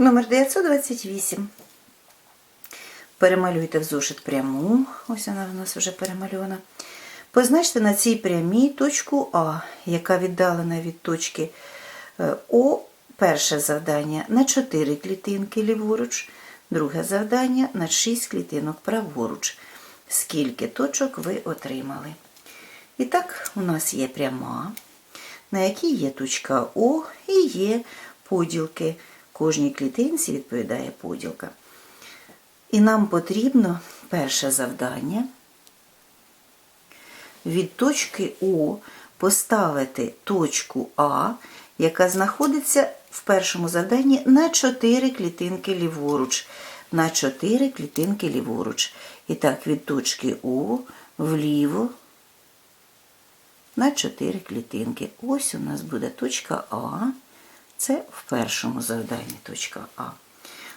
Номер 928. Перемалюйте в зошит пряму. Ось вона в нас вже перемальована. Позначте на цій прямій точку А, яка віддалена від точки е, О. Перше завдання на 4 клітинки ліворуч, друге завдання на 6 клітинок праворуч. Скільки точок ви отримали? І так, у нас є пряма, на якій є точка О і є поділки. Кожній клітинці відповідає поділка. І нам потрібно перше завдання від точки О поставити точку А, яка знаходиться в першому завданні на 4 клітинки ліворуч. На 4 клітинки ліворуч. І так, від точки О вліво на 4 клітинки. Ось у нас буде точка А. Це в першому завданні точка А.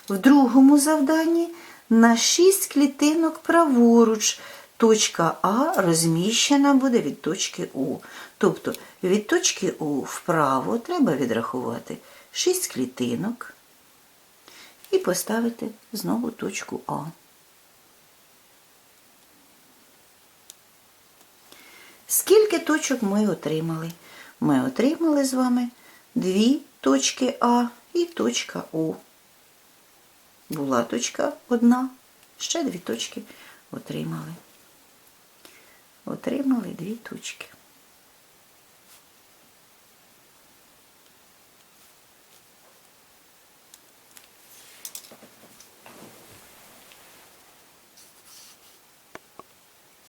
В другому завданні на 6 клітинок праворуч. Точка А розміщена буде від точки У. Тобто від точки У вправо треба відрахувати 6 клітинок і поставити знову точку А. Скільки точок ми отримали? Ми отримали з вами дві точки А і точка У. Була точка одна, ще дві точки отримали. Отримали дві точки.